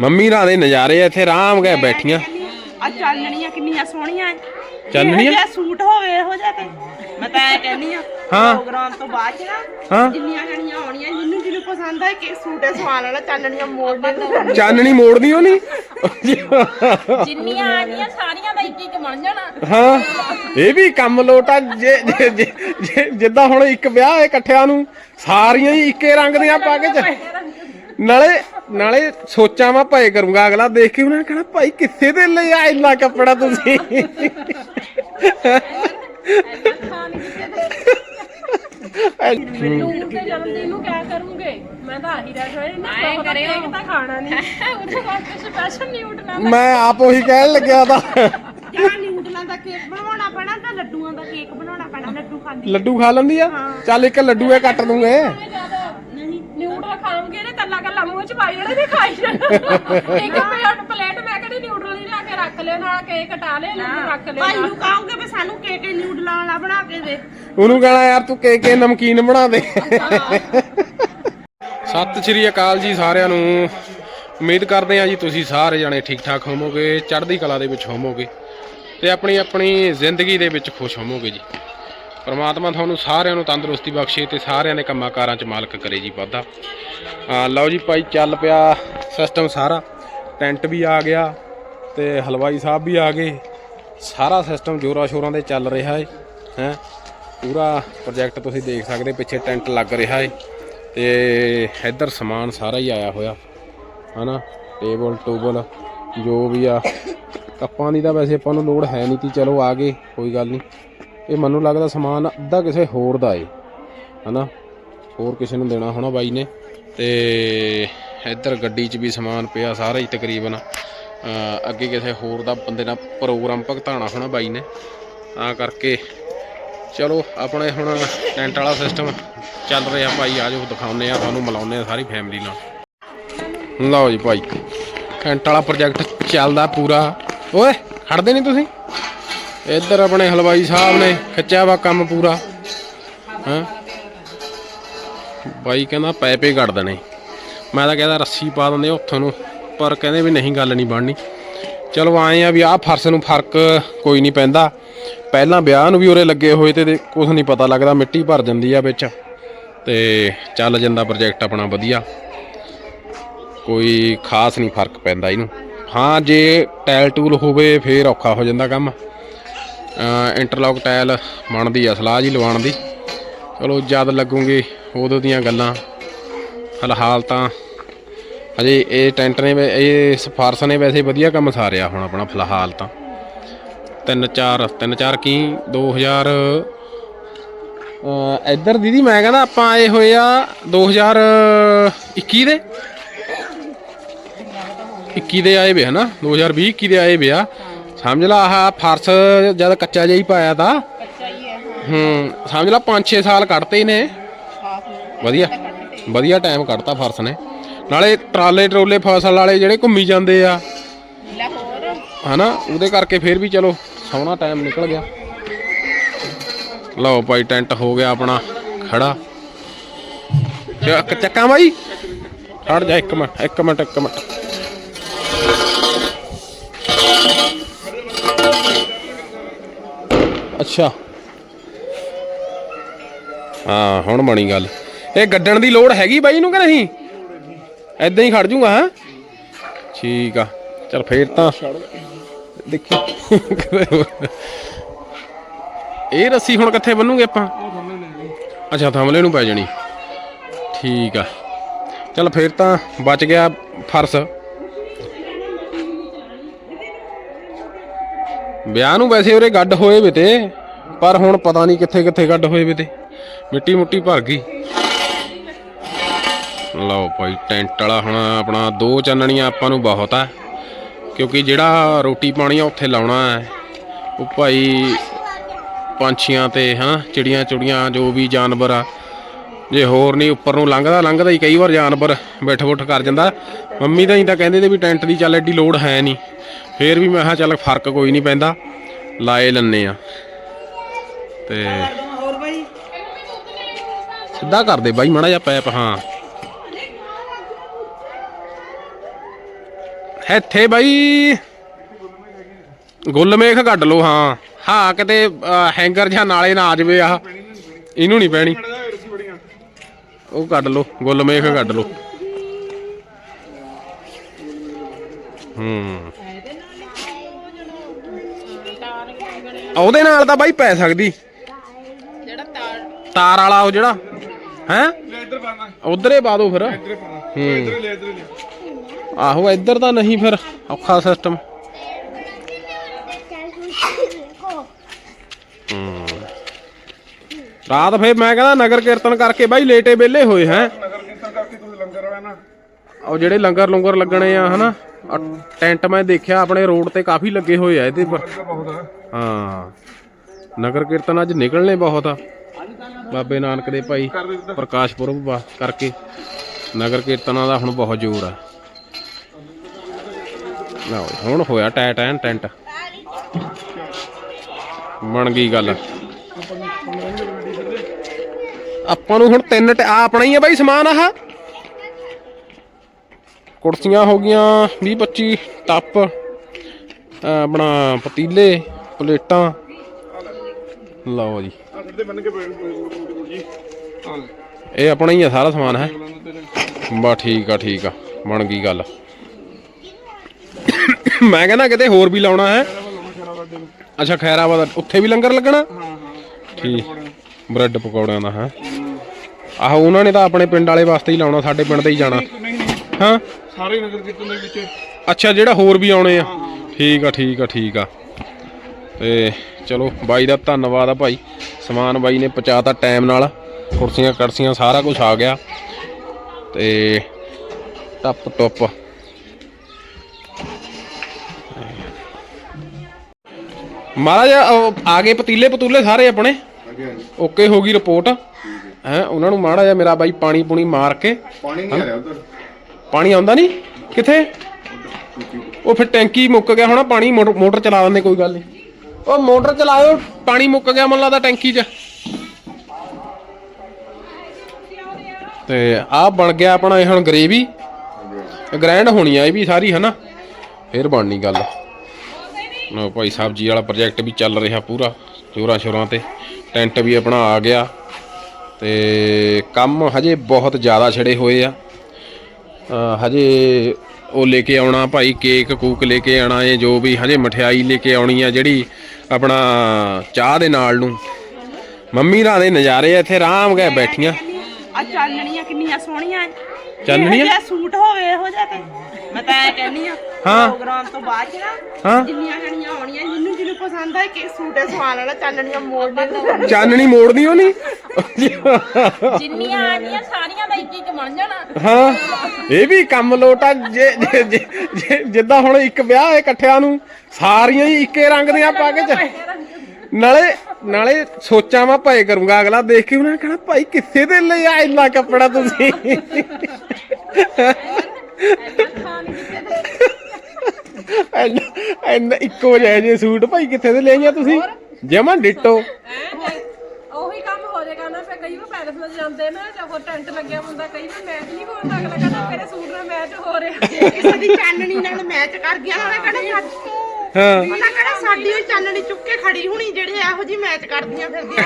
Mummy ਰਾਂ ਦੇ ਨਜ਼ਾਰੇ ਆ ਇੱਥੇ ਆਰਾਮ ਗਏ ਬੈਠੀਆਂ। ਆ ਚਾਨਣੀਆਂ ਕਿੰਨੀਆਂ ਸੋਹਣੀਆਂ ਐ। ਚਾਨਣੀਆਂ? ਜੇ ਸੂਟ ਹੋਵੇ ਇਹੋ ਜਿਹਾ ਤੇ। ਮੈਂ ਤਾਂ ਐ ਕਹਿੰਦੀ ਆ ਹਾਂ। ਪ੍ਰੋਗਰਾਮ ਤੋਂ ਬਾਅਦ ਚ ਨਾ ਹਾਂ। ਜਿੰਨੀਆਂ ਜਣੀਆਂ ਆਉਣੀਆਂ ਜਿਹਨੂੰ ਜਿਹਨੂੰ ਪਸੰਦ ਆਏ ਕਿ ਸੂਟੇ ਸਵਾ ਲੈਣਾ ਚਾਨਣੀਆਂ ਮੋੜ ਦੇ ਚਾਨਣੀ ਮੋੜਦੀ ਉਹ ਨਹੀਂ ਜਿੰਨੀਆਂ ਆ ਗਈਆਂ ਸਾਰੀਆਂ ਦਾ ਇੱਕ ਇੱਕ ਬਣ ਜਾਣਾ। ਹਾਂ ਇਹ ਵੀ ਕੰਮ ਲੋਟਾ ਜੇ ਜੇ- ਜੇ- ਜੇ- ਜਿੱਦਾਂ ਹੁਣ ਇੱਕ ਵਿਆਹ ਹੈ ਇਕੱਠਿਆਂ ਨੂੰ ਸਾਰੀਆਂ ਹੀ ਇੱਕੇ ਰੰਗ ਦੀਆਂ ਪਾ ਕੇ ਚ- ਨਾਲੇ ਨਾਲੇ ਸੋਚਾਂ ਮੈਂ ਭਾਏ ਕਰੂੰਗਾ ਅਗਲਾ ਦੇਖ ਕੇ ਉਹਨਾਂ ਨੇ ਕਹਿਣਾ ਭਾਈ ਕਿੱਥੇ ਦੇ ਲਈ ਆ ਇੰਨਾ ਕੱਪੜਾ ਤੁਸੀਂ? ਨੂੰ ਕਿਆ ਕਰੂੰਗੇ? ਮੈਂ ਤਾਂ ਆਹੀ ਰਹਿ ਹੋਏ ਨਾ ਆਏਂ ਕਰਿਓ। ਕੇਕ ਤਾਂ ਖਾਣਾ ਨਹੀਂ ਉਹਦੇ ਵਾਸਤੇ ਸਪੈਸ਼ਲ ਨਿਊਟ ਨਾ ਮੈਂ ਆਪ ਉਹੀ ਕਹਿਣ ਲੱਗਿਆ ਤਾਂ। ਜਾਂ ਨਿਊਡਲਾਂ ਦਾ ਕੇਕ ਬਣਾਉਣਾ ਪੈਣਾ ਤਾਂ ਲੱਡੂਆਂ ਦਾ ਕੇਕ ਬਣਾਉਣਾ ਪੈਣਾ ਲੱਡੂ ਖਾਂਦੀ। ਲੱਡੂ ਖਾ ਲੈਂਦੀ ਆ? ਚੱਲ ਇੱਕ ਲੱਡੂ ਇਹ ਕੱਟ ਦੂੰਗੇ ਨਹੀਂ ਨਿਊਡਲ ਖਾਵਾਂਗੇ ਨੇ ਕੱਲਾ ਕੱਲਾ ਜਾਣਾ ਤੇ ਖਾਈ ਜਾਣਾ? ਇੱਕ ਪਲੇਟ ਪਲੇਟ ਮੈਂ ਕਹਿੰਦੀ ਨਿਊਡਲ ਨਹੀਂ ਲਾ ਕੇ ਰੱਖ ਲਿਓ ਨਾਲ ਕੇਕ ਕਟਾ ਲਿਓ ਲੱਡੂ ਰੱਖ ਲਿਓ ਭਾਈ ਨੂੰ ਕਹਾਂਗੇ ਵੀ ਸਾਨੂੰ ਕੇਕ ਨਿਊਡਲਾਂ ਵਾਲਾ ਬਣਾ ਕੇ ਦੇ। ਉਹਨੂੰ ਕਹਣਾ ਯਾਰ ਤੂੰ ਕੇ ਕੇ ਨਮਕੀਨ ਬਣਾ ਦੇ। ਸਤਿ ਸ਼੍ਰੀ ਅਕਾਲ ਜੀ ਸਾਰਿਆਂ ਨੂੰ। ਉਮੀਦ ਕਰਦੇ ਹਾਂ ਜੀ ਤੁਸੀਂ ਸਾਰੇ ਜਣੇ ਠੀਕ ਠਾਕ ਹੋਵੋਗੇ ਚੜ੍ਹਦੀ ਕਲਾ ਦੇ ਵਿੱਚ ਹੋਵੋਗੇ ਤੇ ਆਪਣੀ ਆਪਣੀ ਜ਼ਿੰਦਗੀ ਦੇ ਵਿੱਚ ਖੁਸ਼ ਹੋਵੋਗੇ ਜੀ। ਪਰਮਾਤਮਾ ਤੁਹਾਨੂੰ ਸਾਰਿਆਂ ਨੂੰ ਤੰਦਰੁਸਤੀ ਬਖਸ਼ੇ ਤੇ ਸਾਰਿਆਂ ਦੇ ਕੰਮਾਂ ਕਾਰਾਂ 'ਚ ਮਾਲਕ ਕਰੇ ਜੀ ਵਾਧਾ। ਆ ਲਓ ਜੀ ਭਾਈ, ਚੱਲ ਪਿਆ ਸਿਸਟਮ ਸਾਰਾ। ਟੈਂਟ ਵੀ ਆ ਗਿਆ ਤੇ ਹਲਵਾਈ ਸਾਹਿਬ ਵੀ ਆ ਗਏ। ਸਾਰਾ ਸਿਸਟਮ ਜੋਰਾਂ ਸ਼ੋਰਾਂ ਦੇ ਚੱਲ ਰਿਹਾ ਹੈ ਹੈ। ਪੂਰਾ ਪ੍ਰੋਜੈਕਟ ਤੁਸੀਂ ਦੇਖ ਸਕਦੇ, ਪਿੱਛੇ ਟੈਂਟ ਲੱਗ ਰਿਹਾ ਹੈ ਤੇ ਇੱਧਰ ਸਮਾਨ ਸਾਰਾ ਹੀ ਆਇਆ ਹੋਇਆ, ਹਨਾ। ਟੇਬਲ ਟੂਬਲ ਜੋ ਵੀ ਆ। ਕੱਪਾਂ ਦੀ ਤਾਂ ਵੈਸੇ ਆਪਾਂ ਨੂੰ ਲੋੜ ਹੈ ਨਹੀਂ ਤੀ ਚਲੋ ਆ ਗਏ, ਕੋਈ ਗੱਲ ਨਹੀਂ। ਇਹ ਮੈਨੂੰ ਲੱਗਦਾ ਸਮਾਨ ਅੱਧਾ ਕਿਸੇ ਹੋਰ ਦਾ ਏ। ਹਨਾ? ਹੋਰ ਕਿਸੇ ਨੂੰ ਦੇਣਾ ਹੋਣਾ ਬਾਈ ਨੇ। ਤੇ ਇੱਧਰ ਗੱਡੀ 'ਚ ਵੀ ਸਮਾਨ ਪਿਆ ਸਾਰਾ ਹੀ ਤਕਰੀਬਨ। ਅੱਗੇ ਕਿਸੇ ਹੋਰ ਦਾ ਬੰਦੇ ਨਾਲ ਪ੍ਰੋਗਰਾਮ ਭੁਗਤਾਉਣਾ ਹੋਣਾ ਬਾਈ ਨੇ। ਤਾਂ ਕਰਕੇ ਚਲੋ, ਆਪਣੇ ਹੁਣ ਟੈਂਟ ਵਾਲਾ ਸਿਸਟਮ ਚੱਲ ਰਿਹਾ ਭਾਈ ਆਜੋ ਦਿਖਾਉਂਦੇ ਆ ਤੁਹਾਨੂੰ ਮਿਲਾਉਂਦੇ ਆ ਸਾਰੀ ਫੈਮਿਲੀ ਨਾਲ। ਲਓ ਜੀ ਭਾਈ, ਟੈਂਟ ਵਾਲਾ ਪ੍ਰੋਜੈਕਟ ਚੱਲਦਾ ਪੂਰਾ। ਓਏ, ਖੜਦੇ ਨਹੀਂ ਤੁਸੀਂ? ਇੱਧਰ ਆਪਣੇ ਹਲਵਾਈ ਸਾਹਿਬ ਨੇ ਖਿੱਚਿਆ ਵਾ ਕੰਮ ਪੂਰਾ। ਹਾਂ? ਬਾਈ ਕਹਿੰਦਾ ਪੈਪੇ ਕੱਢ ਦੇਣੇ। ਮੈਂ ਤਾਂ ਕਹਿੰਦਾ ਰੱਸੀ ਪਾ ਦਿੰਦੇ ਉੱਥੋਂ ਨੂੰ, ਪਰ ਕਹਿੰਦੇ ਵੀ ਨਹੀਂ, ਗੱਲ ਨਹੀਂ ਬਣਨੀ। ਚਲੋ ਆਏ ਆ ਵੀ ਆਹ ਫਰਸ਼ ਨੂੰ ਫ਼ਰਕ ਕੋਈ ਨਹੀਂ ਪੈਂਦਾ। ਪਹਿਲਾਂ ਵਿਆਹ ਨੂੰ ਵੀ ਉਰੇ ਲੱਗੇ ਹੋਏ ਤੇ ਕੁਝ ਨਹੀਂ ਪਤਾ ਲੱਗਦਾ, ਮਿੱਟੀ ਭਰ ਜਾਂਦੀ ਆ ਵਿੱਚ। ਤੇ ਚੱਲ ਜਾਂਦਾ ਪ੍ਰੋਜੈਕਟ ਆਪਣਾ ਵਧੀਆ। ਕੋਈ ਖਾਸ ਨਹੀਂ ਫ਼ਰਕ ਪੈਂਦਾ ਇਹਨੂੰ। ਹਾਂ, ਜੇ ਟਾਇਲ ਟੂਲ ਹੋਵੇ, ਫੇਰ ਔਖਾ ਹੋ ਜਾਂਦਾ ਕੰਮ। ਇੰਟਰਲੌਕ ਟਾਇਲ ਬਣਦੀ ਆ ਸਲਾਹ ਜੀ ਲਵਾਉਣ ਦੀ। ਚਲੋ ਜਦ ਲੱਗੂਗੀ ਉਦੋਂ ਦੀਆਂ ਗੱਲਾਂ। ਫਿਲਹਾਲ ਤਾਂ ਹਜੇ ਇਹ ਟੈਂਟ ਨੇ ਵੈ- ਇਹ ਸਫਾਰਸ ਨੇ ਵੈਸੇ ਵਧੀਆ ਕੰਮ ਸਾਰਿਆ ਹੁਣ ਆਪਣਾ ਫਿਲਹਾਲ ਤਾਂ। ਤਿੰਨ ਚਾਰ ਤਿੰਨ ਚਾਰ ਕੀ 2000 ਅ, ਇੱਧਰ ਦੀਦੀ ਮੈਂ ਕਹਿੰਦਾ ਆਪਾਂ ਆਏ ਹੋਏ ਆ 2021 ਦੇ। 21 ਦੇ ਆਏ ਵੇ ਹਨਾ 2020 21 ਦੇ ਆਏ ਵੇ ਆ। ਸਮਝ ਲਾ ਆਹ ਫਰਸ਼ ਜਦ ਕੱਚਾ ਜਿਹਾ ਹੀ ਪਾਇਆ ਤਾ। ਹੂੰ ਸਮਝ ਲਾ 5-6 ਸਾਲ ਕੱਢਤੇ ਨੇ। ਵਧੀਆ। ਵਧੀਆ ਟਾਈਮ ਕੱਢਤਾ ਫਰਸ਼ ਨੇ। ਨਾਲੇ ਟਰਾਲੇ ਟਰੋਲੇ ਫਸਲ ਵਾਲੇ ਜਿਹੜੇ ਘੁੰਮੀ ਜਾਂਦੇ ਆ ਹਨਾ ਉਹਦੇ ਕਰਕੇ ਫੇਰ ਵੀ ਚਲੋ ਸੋਹਣਾ ਟਾਈਮ ਨਿਕਲ ਗਿਆ। ਲਓ ਭਾਈ ਟੈਂਟ ਹੋ ਗਿਆ ਆਪਣਾ ਖੜਾ। ਚੱਕ ਚੱਕਾਂ ਬਾਈ। ਖੜ ਜਾ ਇੱਕ ਮਿੰਟ ਇੱਕ ਮਿੰਟ ਇੱਕ ਮਿੰਟ। ਅੱਛਾ। ਹਾਂ, ਹੁਣ ਬਣੀ ਗੱਲ। ਇਹ ਗੱਡਣ ਦੀ ਲੋੜ ਹੈਗੀ ਬਾਈ ਨੂੰ ਕਿ ਨਹੀਂ? ਐਦਾਂ ਹੀ ਖੜ ਜੂਗਾ, ਹਾਂ? ਠੀਕ ਆ। ਚਲ ਫੇਰ ਤਾਂ ਦੇਖੀ। ਇਹ ਰੱਸੀ ਹੁਣ ਕਿੱਥੇ ਬੰਨੂਗੇ ਆਪਾਂ? ਅੱਛਾ, ਥੰਮਲੇ ਨੂੰ ਪੈ ਜਾਣੀ। ਠੀਕ ਆ। ਚਲ ਫੇਰ ਤਾਂ ਬਚ ਗਿਆ ਫਰਸ। ਵਿਆਹ ਨੂੰ ਵੈਸੇ ਉਰੇ ਗੱਡ ਹੋਏ ਵੇ ਤੇ, ਪਰ ਹੁਣ ਪਤਾ ਨਹੀਂ ਕਿੱਥੇ ਕਿੱਥੇ ਗੱਡ ਹੋਏ ਵੇ ਤੇ। ਮਿੱਟੀ ਮੁੱਟੀ ਭਰ ਗਈ। ਲਓ ਭਾਈ, ਟੈਂਟ ਵਾਲਾ ਹੁਣ ਆਪਣਾ ਦੋ ਚਾਨਣੀਆਂ ਆਪਾਂ ਨੂੰ ਬਹੁਤ ਆ, ਕਿਉਂਕਿ ਜਿਹੜਾ ਰੋਟੀ ਪਾਣੀ ਆ ਉੱਥੇ ਲਾਉਣਾ ਹੈ। ਉਹ ਭਾਈ ਪੰਛੀਆਂ ਤੇ, ਹਾਂ, ਚਿੜੀਆਂ ਚੁੜੀਆਂ ਜੋ ਵੀ ਜਾਨਵਰ ਆ, ਜੇ ਹੋਰ ਨਹੀਂ ਉੱਪਰ ਨੂੰ ਲੰਘਦਾ ਲੰਘਦਾ ਹੀ ਕਈ ਵਾਰ ਜਾਨਵਰ ਬੈਠ ਬੁੱਠ ਕਰ ਜਾਂਦਾ। ਮੰਮੀ ਤਾਂ ਹੀ ਤਾਂ ਕਹਿੰਦੇ ਤੇ ਵੀ ਟੈਂਟ ਦੀ ਚੱਲ ਐਡੀ ਲੋੜ ਹੈ ਨਹੀਂ। ਫੇਰ ਵੀ ਮੈਂ ਕਿਹਾ ਚੱਲ ਫ਼ਰਕ ਕੋਈ ਨਹੀਂ ਪੈਂਦਾ ਲਾਏ ਲੰਨੇ ਆ ਤੇ ਸਿੱਧਾ ਕਰ ਦੇ ਬਾਈ ਮਾੜਾ ਜਿਹਾ ਪੈਪ ਹਾਂ। ਇੱਥੇ ਬਾਈ ਗੁੱਲਮੇਖ ਕੱਢ ਲੋ ਹਾਂ। ਹਾਂ ਕਿਤੇ ਅਹ, ਹੈਂਗਰ ਜਾਂ ਨਾਲੇ ਨਾ ਆ ਜਾਵੇ ਆਹ। ਇਹਨੂੰ ਨਹੀਂ ਪੈਣੀ। ਉਹ ਕੱਢ ਲਓ ਗੁੱਲਮੇਖ ਕੱਢ ਲਓ। ਹੂੰ। ਉਹਦੇ ਨਾਲ ਤਾਂ ਬਾਈ ਪੈ ਸਕਦੀ। ਜਿਹੜਾ ਤਾਰ। ਤਾਰ ਵਾਲਾ ਉਹ ਜਿਹੜਾ। ਹੈ? ਪਾਣਾ ਉਧਰ ਹੀ ਪਾ ਦੋ ਫਿਰ। ਇੱਧਰ ਪਾਣਾ ਹੂੰ। ਇੱਧਰ ਲੈ ਇੱਧਰ ਲੈ ਆਹੋ ਇੱਧਰ ਤਾਂ ਨਹੀਂ ਫਿਰ। ਔਖਾ ਸਿਸਟਮ ਰਾਤ ਫੇਰ ਮੈਂ ਕਹਿੰਦਾ ਨਗਰ ਕੀਰਤਨ ਕਰਕੇ ਬਾਈ ਲੇਟੇ ਵਿਹਲੇ ਹੋਏ ਹੈ। ਨਗਰ ਕੀਰਤਨ ਕਰਕੇ ਤੁਸੀਂ ਲੰਗਰ ਵਾਲਾ ਨਾ। ਉਹ ਜਿਹੜੇ ਲੰਗਰ ਲੰਗਰ ਲੱਗਣੇ ਆ ਹਨਾ। ਟੈਂਟ ਮੈਂ ਦੇਖਿਆ ਆਪਣੇ ਰੋਡ ਤੇ ਕਾਫੀ ਲੱਗੇ ਹੋਏ ਆ ਇਹਦੇ ਪਰ। ਹਾਂ। ਨਗਰ ਕੀਰਤਨ ਅੱਜ ਨਿਕਲਣੇ ਬਹੁਤ ਆ। ਬਾਬੇ ਨਾਨਕ ਦੇ ਭਾਈ ਪ੍ਰਕਾਸ਼ ਪੁਰਬ ਵਾ ਕਰਕੇ ਨਗਰ ਕੀਰਤਨਾਂ ਦਾ ਹੁਣ ਬਹੁਤ ਜ਼ੋਰ ਆ। ਲਓ ਹੁਣ ਹੋਇਆ ਟੈ ਟੈਨ ਟੈਂਟ। ਬਣ ਗਈ ਗੱਲ। ਆਪਾਂ ਨੂੰ ਹੁਣ ਤਿੰਨ ਆ ਆਪਣਾ ਹੀ ਆ ਬਾਈ ਸਮਾਨ ਆਹ। ਕੁਰਸੀਆਂ ਹੋ ਗਈਆਂ 20 25 ਟੱਪ ਆਪਣਾ ਪਤੀਲੇ ਪਲੇਟਾਂ। ਲਓ ਜੀ। ਇਹ ਆਪਣਾ ਹੀ ਆ ਸਾਰਾ ਸਮਾਨ ਹੈ। ਬਾ ਠੀਕ ਆ ਠੀਕ ਆ ਬਣ ਗਈ ਗੱਲ। ਮੈਂ ਕਹਿੰਦਾ ਕਿਤੇ ਹੋਰ ਵੀ ਲਾਉਣਾ ਹੈ। ਅੱਛਾ ਖੈਰਾਬਾਦ ਉੱਥੇ ਵੀ ਲੰਗਰ ਲੱਗਣਾ? ਠੀਕ। ਬ੍ਰੈਡ ਪਕੌੜਿਆਂ ਦਾ ਹੈ। ਆਹੋ ਉਹਨਾਂ ਨੇ ਤਾਂ ਆਪਣੇ ਪਿੰਡ ਵਾਲੇ ਵਾਸਤੇ ਹੀ ਲਾਉਣਾ ਸਾਡੇ ਪਿੰਡ ਦੇ ਹੀ ਜਾਣਾ। ਹਾਂ? ਸਾਰੇ ਨਗਰ ਕੀਰਤਨ ਦੇ ਵਿੱਚ। ਅੱਛਾ ਜਿਹੜਾ ਹੋਰ ਵੀ ਆਉਣੇ ਆ। ਠੀਕ ਆ ਠੀਕ ਆ ਠੀਕ ਆ। ਤੇ ਚਲੋ ਬਾਈ ਦਾ ਧੰਨਵਾਦ ਆ ਭਾਈ। ਸਮਾਨ ਬਾਈ ਨੇ ਪਹੁੰਚਾਤਾ ਟਾਈਮ ਨਾਲ। ਕੁਰਸੀਆਂ ਕੜਸੀਆਂ ਸਾਰਾ ਕੁਝ ਆ ਗਿਆ। ਤੇ ਟੱਪ ਟੁੱਪ। ਮਹਾਰਾਜ ਆ ਗਏ ਪਤੀਲੇ ਪਤੂਲੇ ਸਾਰੇ ਆਪਣੇ? ਓਕੇ ਹੋ ਗਈ ਰਿਪੋਰਟ ਹੈ। ਉਹਨਾਂ ਨੂੰ ਮਾੜਾ ਜਿਹਾ ਮੇਰਾ ਬਾਈ ਪਾਣੀ ਪੂਣੀ ਮਾਰ ਕੇ। ਪਾਣੀ ਨਹੀਂ ਆ ਰਿਹਾ ਉਧਰ। ਪਾਣੀ ਆਉਂਦਾ ਨਹੀਂ? ਕਿੱਥੇ? ਉਹ ਫਿਰ ਟੈਂਕੀ ਮੁੱਕ ਗਿਆ ਹੋਣਾ ਪਾਣੀ ਮੋਟਰ ਮੋਟਰ ਚਲਾ ਦਿੰਦੇ ਕੋਈ ਗੱਲ ਨਹੀਂ। ਉਹ ਮੋਟਰ ਚਲਾਇਓ, ਪਾਣੀ ਮੁੱਕ ਗਿਆ ਮੈਨੂੰ ਲੱਗਦਾ ਟੈਂਕੀ 'ਚ। ਤੇ ਆਹ ਬਣ ਗਿਆ ਆਪਣਾ ਇਹ ਹੁਣ ਗਰੇਵੀ। ਗ੍ਰੈਂਡ ਹੋਣੀ ਆ ਇਹ ਵੀ ਸਾਰੀ, ਹਨਾ? ਫੇਰ ਬਣਨੀ ਗੱਲ। ਲਓ ਭਾਈ ਸਬਜ਼ੀ ਵਾਲਾ ਪ੍ਰੋਜੈਕਟ ਵੀ ਚੱਲ ਰਿਹਾ ਪੂਰਾ, ਜੋਰਾਂ ਸ਼ੋਰਾਂ ਤੇ। ਟੈਂਟ ਵੀ ਆਪਣਾ ਆ ਗਿਆ। ਤੇ ਕੰਮ ਹਜੇ ਬਹੁਤ ਜ਼ਿਆਦਾ ਛੜੇ ਹੋਏ ਆ। ਹਜੇ ਉਹ ਲੈ ਕੇ ਆਉਣਾ ਭਾਈ, ਕੇਕ ਕੂਕ ਲੈ ਕੇ ਆਣਾ ਏ ਜੋ ਵੀ ਹਜੇ ਮਠਿਆਈ ਲੈ ਕੇ ਆਉਣੀ ਆ, ਜਿਹੜੀ ਆਪਣਾ ਚਾਹ ਦੇ ਨਾਲ ਨੂੰ। ਮੰਮੀ ਰਾਂ ਦੇ ਨਜ਼ਾਰੇ ਆ ਇੱਥੇ ਆਰਾਮ ਗਏ ਬੈਠੀਆਂ। ਆ ਚਾਨਣੀਆਂ ਕਿੰਨੀਆਂ ਸੋਹਣੀਆਂ ਚਾਨਣੀਆਂ? ਸੂਟ ਹੋਵੇ ਇਹੋ ਜਿਹਾ ਤੇ। ਮੈਂ ਤਾਂ ਐ ਕਹਿੰਨੀ ਆ ਹਾਂ। ਪ੍ਰੋਗਰਾਮ ਤੋਂ ਬਾਅਦ ਚ ਨਾ ਹਾਂ। ਜਿੰਨੀਆਂ ਜਣੀਆਂ ਆਉਣੀਆਂ ਜਿਹਨੂੰ ਜਿਹਨੂੰ ਪਸੰਦ ਆਏ ਕਿ ਸੂਟ ਹੈ ਸਵਾਲ ਵਾਲਾ ਚਾਨਣੀਆਂ ਮੋੜ ਦੇ ਚਾਨਣੀ ਮੋੜਦੀ ਉਹ ਨਹੀਂ ਜਿੰਨੀਆਂ ਆਣੀਆਂ ਸਾਰੀਆਂ ਦਾ ਇੱਕ ਇੱਕ ਬਣ ਜਾਣਾ। ਹਾਂ। ਇਹ ਵੀ ਕੰਮ ਲੋਟਾ ਜੇ ਜੇ- ਜੇ- ਜੇ- ਜਿੱਦਾਂ ਹੁਣ ਇੱਕ ਵਿਆਹ ਹੈ ਇਕੱਠਿਆਂ ਨੂੰ ਸਾਰੀਆਂ ਹੀ ਇੱਕੇ ਰੰਗ ਦੀਆਂ ਪਾ ਕੇ ਚ ਨਾਲੇ ਨਾਲੇ ਸੋਚਾਂ ਮੈਂ ਭਾਏ ਕਰੂੰਗਾ ਅਗਲਾ ਦੇਖ ਕੇ ਉਹਨਾਂ ਕਹਣਾ ਭਾਈ ਕਿੱਥੇ ਦੇ ਲਈ ਆ ਇੰਨਾ ਕੱਪੜਾ ਤੁਸੀਂ? ਇੰਨਾ ਇੱਕੋ ਜਿਹੇ ਜੇ ਸੂਟ ਭਾਈ ਕਿੱਥੇ ਦੇ ਆ ਤੁਸੀਂ? ਜਮਾ ਡਿੱਟੋ ਉਹੀ ਕੰਮ ਹੋ ਜਾਏਗਾ ਨਾ ਫਿਰ ਕਈ ਵਾਰ ਪੈਲਸ ਵਿੱਚ ਜਾਂਦੇ ਨਾ ਜਾਂ ਹੋਰ ਟੈਂਟ ਲੱਗਿਆ ਹੁੰਦਾ ਕਈ ਵਾਰ ਮੈਚ ਨਹੀਂ ਹੁੰਦਾ ਅਗਲਾ ਕਹਿੰਦਾ ਮੇਰੇ ਸੂਟ ਨਾਲ ਮੈਚ ਹੋ ਰਿਹਾ। ਕਿਸੇ ਦੀ ਚਾਨਣੀ ਨਾਲ ਮੈਚ ਕਰ ਗਿਆ ਉਹਨੇ ਕਹਿਣਾ ਸੱਚ ਹਾਂ। ਉਹਨਾਂ ਕਹਿਣਾ ਸਾਡੀ ਵੀ ਚਾਨਣੀ ਚੁੱਕ ਕੇ ਖੜੀ ਹੁਣੀ ਜਿਹੜੇ ਇਹੋ ਜੀ ਮੈਚ ਕਰਦੀਆਂ ਫਿਰਦੀਆਂ।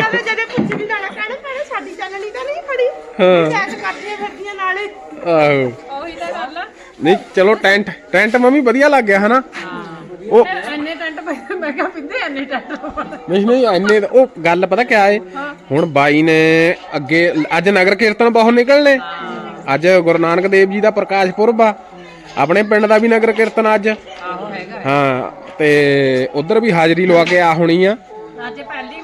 ਕਦੇ ਜਦੇ ਕੁਝ ਵੀ ਜਾਣਾ ਕਹਿਣਾ ਕਹਿਣਾ ਸਾਡੀ ਚਾਨਣੀ ਤਾਂ ਨਹੀਂ ਖੜੀ। ਹਾਂ। ਮੈਚ ਕਰਦੀਆਂ ਫਿਰਦੀਆਂ ਨਾਲੇ। ਆਹੋ। ਉਹੀ ਤਾਂ ਗੱਲ ਆ। ਨਹੀਂ ਚਲੋ ਟੈਂਟ ਟੈਂਟ ਮੰਮੀ ਵਧੀਆ ਲੱਗ ਗਿਆ ਹਨਾ? ਉਹ ਇੰਨੇ ਟੈਂਟ ਪਏ ਮੈਂ ਕਿਹਾ ਪਿੰਦੇ ਇੰਨੇ ਟੈਂਟ ਨਹੀਂ ਨਹੀਂ ਐਨੇ ਉਹ ਗੱਲ ਪਤਾ ਕਿਆ ਏ? ਹੁਣ ਬਾਈ ਨੇ ਅੱਗੇ ਅੱਜ ਨਗਰ ਕੀਰਤਨ ਬਹੁਤ ਨਿਕਲਨੇ ਅੱਜ ਗੁਰੂ ਨਾਨਕ ਦੇਵ ਜੀ ਦਾ ਪ੍ਰਕਾਸ਼ ਪੁਰਬ ਆ। ਆਪਣੇ ਪਿੰਡ ਦਾ ਵੀ ਨਗਰ ਕੀਰਤਨ ਅੱਜ। ਆਹੋ ਹੈਗਾ। ਹਾਂ ਤੇ ਉਧਰ ਵੀ ਹਾਜ਼ਰੀ ਲਵਾ ਕੇ ਆ ਹੋਣੀ ਆ। ਅੱਜ ਪਹਿਲੀ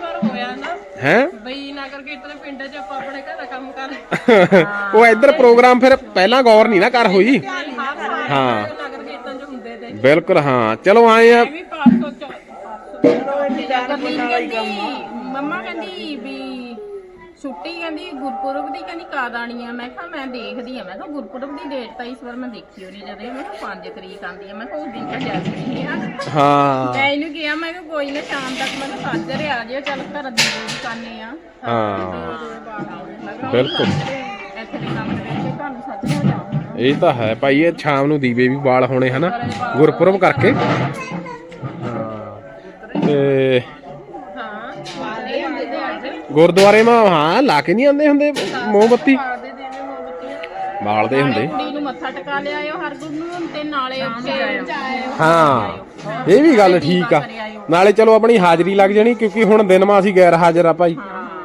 ਹੈ? ਬਈ ਨਗਰ ਕੀਰਤਨ ਪਿੰਡ 'ਚ ਆਪਾਂ ਆਪਣੇ ਘਰ ਦਾ ਕੰਮ ਕਰ ਉਹ ਇੱਧਰ ਪ੍ਰੋਗਰਾਮ ਫਿਰ ਪਹਿਲਾਂ ਗੌਰ ਨਹੀਂ ਨਾ ਕਰ ਹੋਈ। ਹਾਂ। ਨਗਰ ਕੀਰਤਨ 'ਚ ਹੁੰਦੇ ਤੇ। ਬਿਲਕੁਲ ਹਾਂ। ਚਲੋ ਆਏ ਆ। ਵੀ 500 ਚ 500 ਮੰਮਾ ਕਹਿੰਦੀ ਵੀ ਛੁੱਟੀ ਕਹਿੰਦੀ ਗੁਰਪੁਰਬ ਦੀ ਕਹਿੰਦੀ ਕਦ ਆਣੀ ਆ? ਮੈਂ ਕਿਹਾ ਮੈਂ ਦੇਖਦੀ ਆ। ਮੈਂ ਕਿਹਾ ਗੁਰਪੁਰਬ ਦੀ ਡੇਟ ਤਾਂ ਇਸ ਵਾਰ ਮੈਂ ਦੇਖੀ ਹੋਣੀ ਜਦੋਂ ਮੈਂ ਕਿਹਾ 5 ਤਰੀਕ ਆਂਦੀ ਆ ਮੈਂ ਕਿਹਾ ਉਸ ਦਿਨ ਤਾਂ ਜਾ ਸਕਦੀ ਆ। ਹਾਂ। ਮੈਂ ਇਹਨੂੰ ਕਿਹਾ ਮੈਂ ਕਿਹਾ ਕੋਈ ਨਾ ਸ਼ਾਮ ਤੱਕ ਮੈਂ ਕਿਹਾ ਸਾਜਰੇ ਆ ਜਿਓ ਚੱਲ ਘਰ ਦੀ ਦੁਕਾਨੇ ਆ। ਹਾਂ ਮੈਂ ਕਿਹਾ ਬਿਲਕੁਲ। ਇੱਥੇ ਦੇ ਕੰਮ ਦੇ ਵਿੱਚ ਤੁਹਾਨੂੰ ਸਾਜਰੇ ਹੋ ਜਾਓ ਇਹ ਤਾਂ ਹੈ ਭਾਈ ਇਹ ਸ਼ਾਮ ਨੂੰ ਦੀਵੇ ਵੀ ਬਾਲ ਹੋਣੇ ਹਨਾ ਗੁਰਪੁਰਬ ਕਰਕੇ। ਹਾਂ। ਤੇ ਹਾਂ ਵਾਲੇ ਹੁੰਦੇ ਤੇ ਅੱਜ ਗੁਰਦੁਆਰੇ ਮਾ ਹਾਂ ਲਾ ਕੇ ਨਹੀਂ ਆਉਂਦੇ ਹੁੰਦੇ ਮੋਮਬੱਤੀ? ਬਾਲਦੇ ਹੁੰਦੇ। ਕੁੜੀ ਨੂੰ ਮੱਥਾ ਟਿਕਾ ਲਿਆਇਓ ਹਰ ਗੁਰੂ ਨੂੰ ਤੇ ਨਾਲੇ ਉੱਥੇ ਜਾਇਓ। ਹਾਂ ਇਹ ਵੀ ਗੱਲ ਠੀਕ ਆ। ਨਾਲੇ ਚਲੋ ਆਪਣੀ ਹਾਜ਼ਰੀ ਲੱਗ ਜਾਣੀ ਕਿਉਂਕਿ ਹੁਣ ਦਿਨ ਮਾ ਅਸੀਂ ਗੈਰ ਹਾਜ਼ਰ ਆ ਭਾਈ।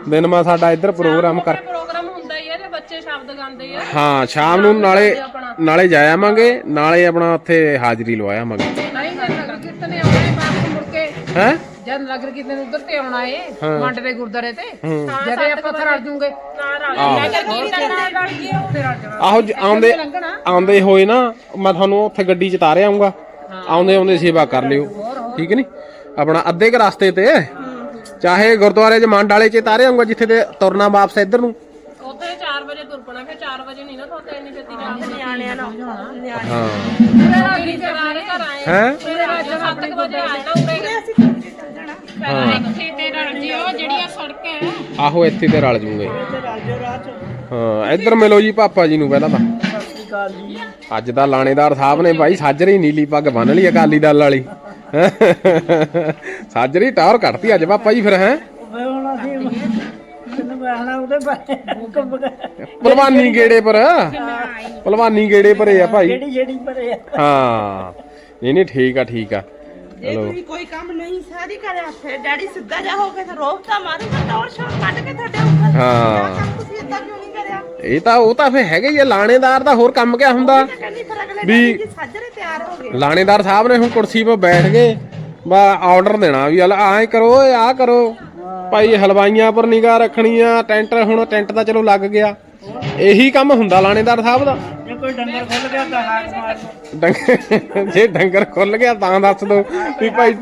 ਦਿਨ ਮਾ ਸਾਡਾ ਇੱਧਰ ਪ੍ਰੋਗਰਾਮ ਕਰ ਪ੍ਰੋਗਰਾਮ ਹੁੰਦਾ ਹੀ ਹੈ ਤੇ ਬੱਚੇ ਸ਼ਬਦ ਗਾਉਂਦੇ ਆ। ਹਾਂ ਸ਼ਾਮ ਨੂੰ ਨਾਲੇ ਨਾਲੇ ਜਾ ਆਵਾਂਗੇ ਨਾਲੇ ਆਪਣਾ ਉੱਥੇ ਹਾਜ਼ਰੀ ਲਵਾ ਆਵਾਂਗੇ। ਨਹੀਂ ਨਗਰ ਕੀਰਤਨ ਆਉਣਾ ਵਾਪਸ ਮੁੜ ਕੇ। ਹੈ? ਜਦ ਨਗਰ ਕੀਰਤਨ ਉਧਰ ਤੇ ਆਉਣਾ ਏ। ਮੰਡ ਦੇ ਗੁਰਦਾਰੇ ਤੇ। ਜਦ ਇਹ ਆਪਾਂ ਉੱਥੇ ਰਲ ਜੂਗੇ। ਨਾ। ਨਗਰ ਕੀਰਤਨ ਨਾਲ ਰਲ ਜਿਓ ਫਿਰ ਰਲ ਜਾਣਾ ਆਹੋ ਜ- ਆਉਂਦੇ ਆਉਂਦੇ ਹੋਏ ਨਾ ਮੈਂ ਤੁਹਾਨੂੰ ਉੱਥੇ ਗੱਡੀ 'ਚ ਤਾਰੇ ਆਉਂਗਾ ਆਉਂਦੇ ਆਉਂਦੇ ਸੇਵਾ ਕਰ ਲਿਓ। ਠੀਕ ਨਹੀਂ ਆਪਣਾ ਅੱਧੇ ਕੁ ਰਸਤੇ ਤੇ। ਚਾਹੇ ਗੁਰਦੁਆਰੇ 'ਚ ਮੰਡ ਵਾਲੇ 'ਚ ਤਾਰੇ ਆਉਂਗਾ ਜਿੱਥੇ ਤੇ ਤੁਰਨਾ ਵਾਪਸ ਇੱਧਰ ਨੂੰ। ਉੱਥੇ 4 ਵਜੇ ਤੁਰਪਣਾ ਫਿਰ 4 ਵਜੇ ਨਹੀਂ ਨਾ ਥੋਤੇ ਇੰਨੀ ਛੇਤੀ ਜਾਣਾ। ਨਿਆਣਿਆਂ ਨਾਲ। ਨਿਆਣੇ ਹਾਂ। ਮੇਰੀ ਘਰ ਘਰ ਆਏ। ਹੈ? ਫਿਰ ਅੱਜ 7 ਵਜੇ ਆ ਜਾਣਾ ਉਰੇ। ਅਸੀਂ ਪਹਿਲਾਂ ਇੱਥੇ ਤੇ ਰਲ ਜਿਓ ਜਿਹੜੀ ਆ ਸੜਕ ਹੈ। ਆਹੋ ਇੱਥੇ ਤੇ ਰਲ ਜੂਗੇ। ਹਾਂ ਇੱਧਰ ਮਿਲੋ ਜੀ ਪਾਪਾ ਜੀ ਨੂੰ ਪਹਿਲਾਂ ਤਾਂ। ਅੱਜ ਦਾ ਲਾਣੇਦਾਰ ਸਾਹਿਬ ਨੇ ਭਾਈ ਸਾਜਰੀ ਨੀਲੀ ਪੱਗ ਬੰਨ ਲਈ ਅਕਾਲੀ ਦਲ ਵਾਲੀ? ਸਾਜਰੀ ਟਾਰ ਕੱਟਤੀ ਅੱਜ ਪਾਪਾ ਜੀ ਫਿਰ ਹੈ? ਪਹਿਲਵਾਨੀ ਗੇੜੇ ਪਰ। ਪਹਿਲਵਾਨੀ ਗੇੜੇ ਪਰੇ ਆ ਭਾਈ। ਹਾਂ ਨਹੀਂ ਨਹੀਂ ਠੀਕ ਆ ਠੀਕ ਆ। ਜੇ ਤੁਸੀਂ ਕੋਈ ਕੰਮ ਨਹੀਂ ਸਾਰੀ ਕਰਿਆ ਫਿਰ। ਡੈਡੀ ਸਿੱਧਾ ਜਾ ਹੋ ਕੇ ਤੇ ਰੋਕਤਾ ਮਾਰੂਗਾ ਟੌਰ ਸ਼ੋਰ ਕੱਢ ਕੇ ਤੁਹਾਡੇ ਉੱਪਰ। ਹਾਂ। ਆਹ ਕੰਮ ਤੁਸੀਂ ਏਦਾਂ ਕਿਉਂ ਨਹੀਂ ਕਰਿਆ? ਇਹ ਤਾਂ ਉਹ ਤਾਂ ਫੇ ਹੈਗੇ ਹੀ ਆ ਲਾਣੇਦਾਰ ਦਾ ਹੋਰ ਕੰਮ ਕਿਆ ਹੁੰਦਾ? ਮੈਂ ਕਹਿੰਦੀ ਫਿਰ ਅਗਲੇ ਵੀ- ਡੈਡੀ ਜੀ ਸਾਜਰੇ ਤਿਆਰ ਹੋ ਗਏ। ਲਾਣੇਦਾਰ ਸਾਹਿਬ ਨੇ ਹੁਣ ਕੁਰਸੀ 'ਤੇ ਬੈਠ ਗਏ ਬਾ ਆਰਡਰ ਦੇਣਾ ਵੀ ਹਲ ਐਂ ਕਰੋ ਆਹ ਕਰੋ। ਭਾਈ ਹਲਵਾਈਆਂ ਪਰ ਨਿਗਾਹ ਰੱਖਣੀ ਆ ਟੈਂਟ ਹੁਣ ਟੈਂਟ ਤਾਂ ਚਲੋ ਲੱਗ ਗਿਆ। ਇਹੀ ਕੰਮ ਹੁੰਦਾ ਲਾਣੇਦਾਰ ਸਾਹਿਬ ਦਾ। ਡੰਗਰ ਜੇ ਡੰਗਰ ਖੁੱਲ ਗਿਆ ਤਾਂ ਦੱਸ ਦੋ ਵੀ ਭਾਈ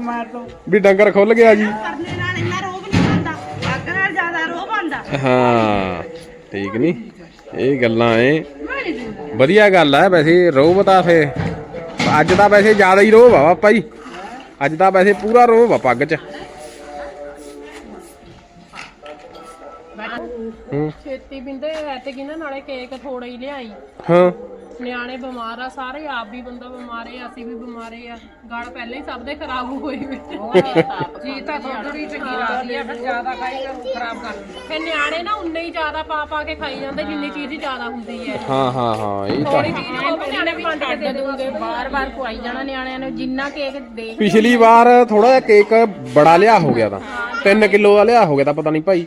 ਵੀ ਡੰਗਰ ਖੁੱਲ ਗਿਆ ਜੀ। ਕਰਨੇ ਨਾਲ ਇੰਨਾ ਰੋਗ ਨਹੀਂ ਆਉਂਦਾ ਅੱਗ ਨਾਲ ਜ਼ਿਆਦਾ ਰੋਗ ਆਉਂਦਾ ਹਾਂ ਠੀਕ ਨਹੀਂ ਇਹ ਗੱਲਾਂ ਏ ਵਧੀਆ ਗੱਲ ਆ ਵੈਸੇ ਰੋਹ ਤਾਂ ਫੇ ਅੱਜ ਤਾਂ ਵੈਸੇ ਜ਼ਿਆਦਾ ਹੀ ਰੋਹ ਆ ਪਾਪਾ ਜੀ ਅੱਜ ਤਾਂ ਵੈਸੇ ਪੂਰਾ ਰੋਹ ਆ ਪੱਗ 'ਚ। ਹੂੰ। ਛੇਤੀ ਬਿੰਦੇ ਐਤੇ ਕਿ ਨਾ ਨਾਲੇ ਕੇਕ ਥੋੜਾ ਹੀ ਲਿਆਈ। ਹਾਂ। ਨਿਆਣੇ ਬਿਮਾਰ ਆ ਸਾਰੇ ਆਪ ਵੀ ਬੰਦਾ ਬਿਮਾਰ ਆ ਅਸੀਂ ਵੀ ਬਿਮਾਰੇ ਆ। ਗਲ ਪਹਿਲਾਂ ਹੀ ਸਭ ਦੇ ਖਰਾਬ ਹੋਏ ਹੋਏ। ਜੀ ਤਾਂ ਥੋੜੀ ਚੰਗੀ ਲੱਗਦੀ ਆ ਫਿਰ ਜ਼ਿਆਦਾ ਖਾਏਗਾ ਖਰਾਬ ਕਰ ਦਿੰਦਾ। ਫਿਰ ਨਿਆਣੇ ਨਾ ਉਨੇ ਹੀ ਜ਼ਿਆਦਾ ਪਾ ਪਾ ਕੇ ਖਾਈ ਜਾਂਦੇ ਜਿੰਨੀ ਚੀਜ਼ ਹੀ ਜ਼ਿਆਦਾ ਹੁੰਦੀ ਹੈ ਹਾਂ ਹਾਂ ਹਾਂ ਇਹ ਤਾਂ ਥੋੜੀ ਚੀਜ਼ ਹੋਵੇ ਨਿਆਣੇ ਵੀ ਵੰਡ ਕੇ ਦੇ ਦੂੰਗੇ ਬਾਰ-ਬਾਰ ਖਵਾਈ ਜਾਣਾ ਨਿਆਣਿਆਂ ਨੂੰ ਜਿੰਨਾ ਕੇਕ ਦੇਖ ਪਿਛਲੀ ਵਾਰ ਥੋੜਾ ਜਿਹਾ ਕੇਕ ਬੜਾ ਲਿਆ ਹੋ ਗਿਆ ਤਾਂ। 3 ਕਿਲੋ ਦਾ ਲਿਆ ਹੋ ਗਿਆ ਤਾਂ ਪਤਾ ਨਹੀਂ ਭਾਈ।